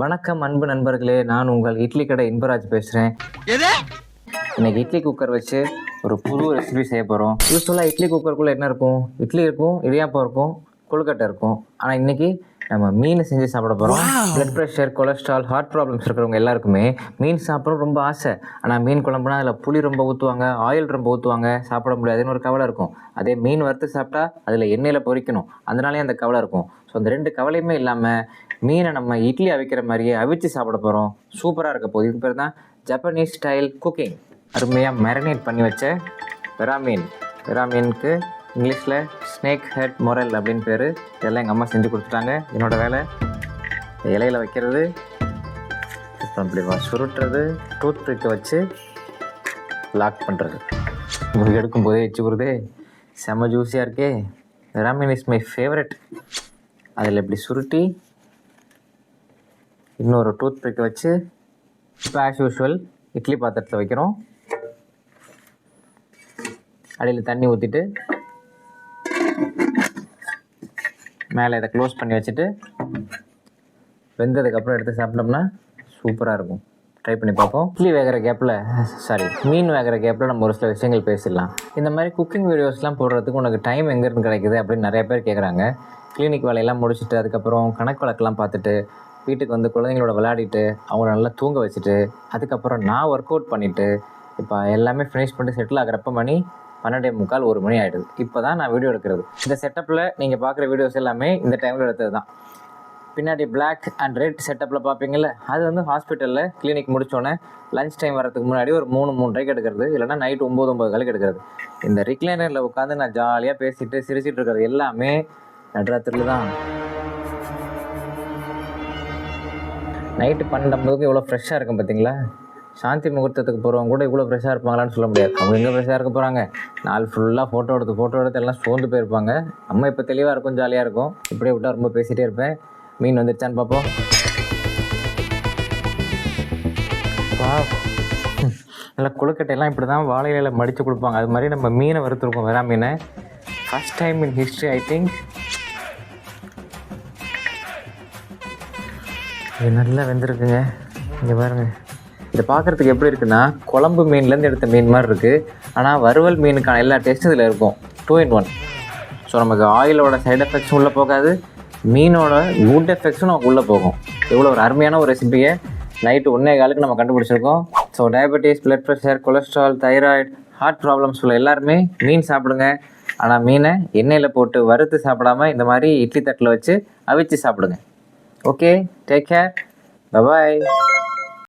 வணக்கம் அன்பு நண்பர்களே. நான் உங்கள் இட்லி கடை இன்பராஜ் பேசுகிறேன் இன்னைக்கு இட்லி குக்கர் வச்சு ஒரு புது ரெசிபி செய்ய போகிறோம் யூஸ்வலாக இட்லி குக்கருக்குள்ளே என்ன இருக்கும்? இட்லி இருக்கும் இடியாப்பம் இருக்கும் கொழுக்கட்டை இருக்கும். ஆனால் இன்னைக்கு நம்ம மீன் செஞ்சு சாப்பிட போகிறோம் blood pressure cholesterol heart problems இருக்கிறவங்க எல்லாருக்குமே மீன் சாப்பிடணும் ரொம்ப ஆசை. ஆனால் மீன் குழம்புனா அதில் புளி ரொம்ப ஊற்றுவாங்க ஆயில் ரொம்ப ஊற்றுவாங்க சாப்பிட முடியாதுன்னு ஒரு கவலை இருக்கும். அதே மீன் வறுத்து சாப்பிட்டா அதில் எண்ணெயில் பொரிக்கணும் அதனாலே அந்த கவலை இருக்கும். ஸோ அந்த ரெண்டு கவலையுமே இல்லாமல் மீனை நம்ம இட்லி அவிக்கிற மாதிரியே அவிச்சு சாப்பிட போகிறோம் சூப்பராக இருக்க போகுது. இதுக்கு பேர் தான் ஜப்பனீஸ் ஸ்டைல் குக்கிங் அருமையாக மேரினேட் பண்ணி வச்ச பெராமீன் பெராமீனுக்கு இங்கிலீஷில் ஸ்னேக் ஹெட் மொரல் அப்படின்னு பேர். இதெல்லாம் எங்கள் அம்மா செஞ்சு கொடுத்துட்டாங்க. என்னோடய வேலை இலையில் இலையில வைக்கிறது அப்புறம் இப்படி சுருட்டுறது டூத் பிக்கை வச்சு லாக் பண்ணுறது உங்களுக்கு எடுக்கும்போதே எச்சு வருதே செம்ம ஜூஸியாக இருக்கே. ராமின் இஸ் மை ஃபேவரட் அதில் இப்படி சுருட்டி இன்னொரு டூத் பிக் வச்சு இப்போ ஆஸ் யூஷுவல் இட்லி பாத்திரத்தில் வைக்கிறோம். அடியில் தண்ணி ஊற்றிட்டு மேலே இதை க்ளோஸ் பண்ணி வச்சுட்டு வெந்ததுக்கப்புறம் எடுத்து சாப்பிட்டோம்னா சூப்பராக இருக்கும். ட்ரை பண்ணி பார்ப்போம். இட்லி வேகிற கேப்பில் சாரி மீன் வேகிற கேப்பில் நம்ம ஒரு சில விஷயங்கள் பேசிடலாம். இந்த மாதிரி குக்கிங் வீடியோஸ்லாம் போடுறதுக்கு உனக்கு டைம் எங்கேருந்து கிடைக்குது அப்படின்னு நிறைய பேர் கேட்குறாங்க கிளினிக் வேலையெல்லாம் முடிச்சுட்டு அதுக்கப்புறம் கணக்கு வழக்கெல்லாம் பார்த்துட்டு வீட்டுக்கு வந்து குழந்தைங்களோட விளையாடிட்டு அவங்கள நல்லா தூங்க வச்சுட்டு அதுக்கப்புறம் நான் ஒர்க் அவுட் பண்ணிவிட்டு இப்போ எல்லாமே ஃபினிஷ் பண்ணிட்டு செட்டில் ஆகிறப்ப மணி பன்னெண்டே முக்கால் ஒரு மணி ஆகிடுது இப்போ தான் நான் வீடியோ எடுக்கிறது. இந்த செட்டப்பில் நீங்கள் பார்க்குற வீடியோஸ் எல்லாமே இந்த டைமில் எடுத்தது தான். பின்னாடி பிளாக் அண்ட் ரெட் செட்டப்பில் பார்ப்பீங்கள்ல அது வந்து ஹாஸ்பிட்டலில் கிளினிக் முடித்தோடனே லஞ்ச் டைம் வரதுக்கு முன்னாடி ஒரு மூணு மூன்றரைக்கு எடுக்கிறது இல்லைன்னா நைட் ஒம்பது ஒம்பது காலுக்கு எடுக்கிறது. இந்த ரிக்ளைனரில் உட்காந்து நான் ஜாலியாக பேசிட்டு சிரிச்சிட்டு இருக்கிறது எல்லாமே நடுராத்திரியில் தான். நைட்டு பன்னெண்டு இவ்வளோ எவ்வளோ ஃப்ரெஷ்ஷாக இருக்கும் பார்த்தீங்களா? சாந்தி முகூர்த்தத்துக்கு போகிறவங்க கூட இவ்வளோ ஃப்ரெஷ்ஷாக இருப்பாங்களான்னு சொல்ல முடியாது. அவங்க எங்கே ஃப்ரெஷ்ஷாக இருக்க போகிறாங்க நாள் ஃபுல்லாக ஃபோட்டோ எடுத்து ஃபோட்டோ எடுத்து எல்லாம் சோர்ந்து போயிருப்பாங்க. நம்ம இப்போ தெளிவாக இருக்கும் ஜாலியாக இருக்கும். இப்படியே விட்டா ரொம்ப பேசிகிட்டே இருப்பேன். மீன் வந்துருச்சான்னு பார்ப்போம். நல்லா கொழுக்கட்டையெல்லாம் இப்படி தான் வாழை மடித்து கொடுப்பாங்க. அது மாதிரி நம்ம மீனை வறுத்துருக்கோம் வெறா மீனை. First time in history I think இது நல்லா வெந்திருக்குங்க. இங்கே பாருங்க. இது பார்க்குறதுக்கு எப்படி இருக்குன்னா குழம்பு மீன்லேருந்து எடுத்த மீன் மாதிரி இருக்குது ஆனால் வறுவல் மீனுக்கான எல்லா டேஸ்ட்டும் இதில் இருக்கும். டூ இன் ஒன் ஸோ நமக்கு ஆயிலோட சைடு எஃபெக்ட்ஸும் உள்ளே போகாது. மீனோட குட் எஃபெக்ட்ஸும் நமக்கு உள்ளே போகும். இவ்வளோ ஒரு அருமையான ஒரு ரெசிபியை நைட்டு ஒன்றே காலுக்கு நம்ம கண்டுபிடிச்சிருக்கோம். So diabetes blood pressure cholesterol thyroid heart problems உள்ள எல்லாருமே மீன் சாப்பிடுங்க. ஆனால் மீனை எண்ணெயில் போட்டு வறுத்து சாப்பிடாம இந்த மாதிரி இட்லி தட்டில் வச்சு அவிச்சு சாப்பிடுங்க. okay take care. Bye bye.